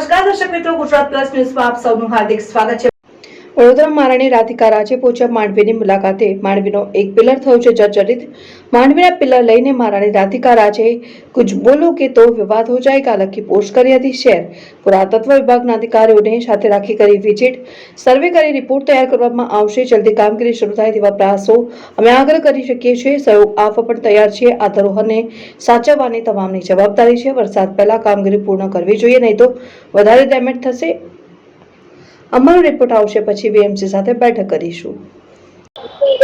નમસ્કાર દર્શક મિત્રો ગુજરાત પ્લસ ન્યૂઝમાં આપ સૌનું હાર્દિક સ્વાગત છે. વડોદરા મહારાણી રાધિકા રાજે પહોંચ્યા માંડવીની મુલાકાતે. માંડવીનો એક પિલર થયો છે જર્જરિત. માંડવીના પિલર લઈને મહારાણી રાધિકા રાજે કુછ બોલો કે તો વિવાદ હો જાયગા લખી પોસ્ટ કરી હતી શેર. પુરાતત્વ વિભાગના અધિકારીઓને સાથે રાખી કરી વિઝિટ. સર્વે કરી રિપોર્ટ તૈયાર કરવામાં આવશે. જલ્દી કામગીરી શરૂ થાય તેવા પ્રયાસો અમે આગ્રહ કરી શકીએ છીએ. સહયોગ આપવા પણ તૈયાર છીએ. આ ધરોહરને સાચવવાની તમામની જવાબદારી છે. વરસાદ પહેલા કામગીરી પૂર્ણ કરવી જોઈએ, નહીં તો વધારે ડેમેજ થશે. અમારો રિપોર્ટ આવશે પછી બીએમસી સાથે બેઠક કરીશું.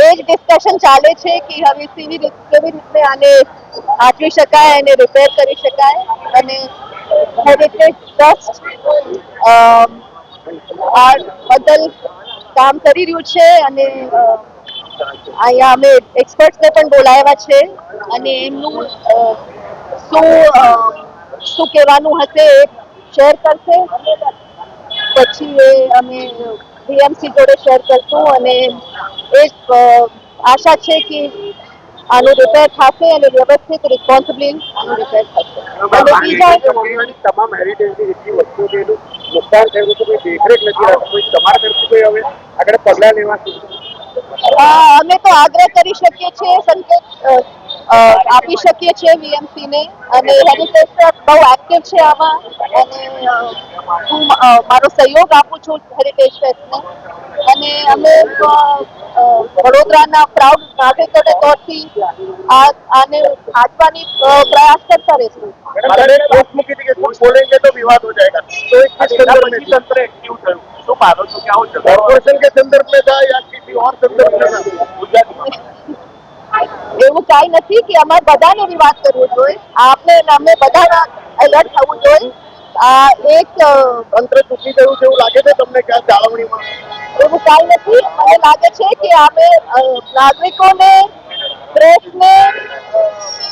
એ જ ડિસ્કશન ચાલે છે કે હવે કેવી રીતે કેવી રીતે આને સાચવી શકાય અને રિપેર કરી શકાય. અને હેરિટેજ આ બદલ કામ કરી રહ્યું છે અને અહીંયા અમે એક્સપર્ટ્સને પણ બોલાવ્યા છે. અને એમનું શું શું કહેવાનું હશે એ શેર કરશે. પછી એ અમે બીએમસી જોડે શેર કરશું અને એક આશા છે કે આનું રિપેર થશે અને વ્યવસ્થિત રિસ્પોન્સિબલી આનું રિપેર થશે. અને બીજા તમામ હેરિટેજની જેટલી વસ્તુ છે એનું નુકસાન થયું છે કોઈ દેખરેખ નથી રાખતી કોઈ તમારા તરફથી કોઈ હવે આગળ પગલાં લેવા અમે તો આગ્રહ કરી શકીએ છીએ સંકેત આપી શકીએ છીએ વીએમસી ને અને હેરિટેજ ટ્રસ્ટ બહુ એક્ટિવ છે આમાં અને અ, હું અ, મારો સહયોગ આપું છું હેરિટેજ ટ્રસ્ટને અને અમે અ, અ, વડોદરાના પ્રાઉડ નાગરિકોને તોરથી આ આને સાચવાની અ, પ્રયાસ કરતા રહીશું અરે પોસ્ટ મૂકી હતી કે कुछ बोलेंगे तो विवाद हो जाएगा तो एक किस संदर्भ में तंत्र एक्टिव થયું શું માનો છો કે આવું કોર્પોરેશન के संदर्भ में था या किसी और संदर्भ में था ગુજરાતમાં એવું કાંઈ નથી કે અમારે બધાને એવી વાત કરવું જોઈએ. આપણે અમે બધા એલર્ટ થવું જોઈએ. આ એક અ, તંત્ર ચૂકી ગયું એવું લાગે છે તમને ક્યાં જાળવણીમાં? એવું કાંઈ નથી. મને લાગે છે કે અમે નાગરિકોને પ્રેસને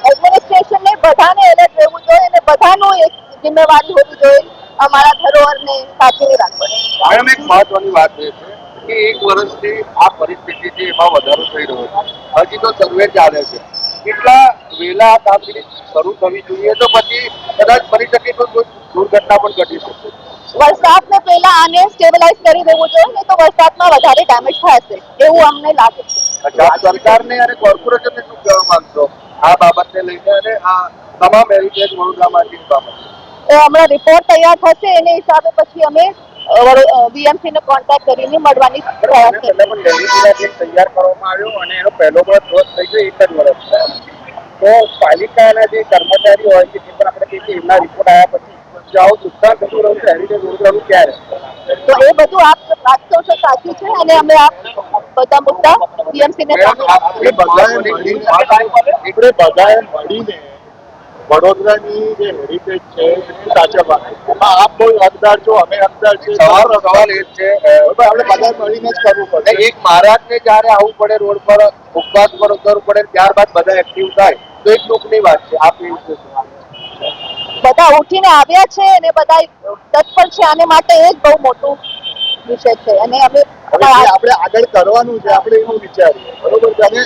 એડમિનિસ્ટ્રેશનને બધાને એલર્ટ રહેવું જોઈએ અને બધાનું એક જિમ્મેવારી હોવી જોઈએ અમારા ધરોહરને સાચવી રાખવાની. મેડમ એક મહત્વની વાત એ છે કે એક વર્ષથી આ પરિસ્થિતિ છે એમાં વધારો થઈ રહ્યો છે. હજી તો સર્વે ચાલે છે. કેટલા વહેલા આ કામગીરી શરૂ થવી જોઈએ તો પછી કદાચ બની શકે તો કોઈ દુર્ઘટના પણ ઘટી શકે. વરસાદને પહેલા આને સ્ટેબલાઇઝ કરી દેવું જોઈએ નહીં તો વરસાદમાં વધારે ડેમેજ થશે. એવું અમને લાગે છે. અચ્છા સરકારને અને કોર્પોરેશનને શું કહેવા માંગશો? આ બાબતને લઈને અને આ તમામ હેરિટેજ વડોદરામાંથી બાબત એ હમણાં રિપોર્ટ તૈયાર થશે એને હિસાબે પછી અમે બીએમસી ને કોન્ટેક્ટ કરીને મળવાની પ્રયાસ તૈયાર કરવામાં આવ્યો અને એનો પહેલો વર્ષ ક્રોસ થઈ ગયો એક જ વર્ષ. તો પાલિકાના જે કર્મચારીઓ હોય છે તે પણ આપણે કહીએ છીએ એમના રિપોર્ટ આવ્યા પછી જો આવું નુકસાન થતું રહ્યું છે હેરિટેજ વડોદરાનું ક્યારે? તો એ બધું આપ વાત છો સાચું છે અને અમે આપ બધા મુદ્દા બીએમસી ને આપણે બધાએ મળીને વડોદરાની જે હેરિટેજ છે સાચવવાની એમાં આપ બહુ હકદાર છો અમે હકદાર છે સવાલ સવાલ એ જ છે આપણે બધા મળીને જ કરવું પડે. એક મહારાજને જ્યારે આવવું પડે રોડ પર ઉપવાસ પર ઉતરવું પડે ત્યારબાદ બધા એક્ટિવ થાય તો એક દુઃખની વાત છે આપ એ વિશે શું માનો છો? બધા ઉઠીને આવ્યા છે અને બધા તત્પર છે આને માટે એ જ બહુ મોટું વિષય છે. અને અમે આપણે આગળ કરવાનું છે આપણે એવું વિચારીએ બરોબર છે?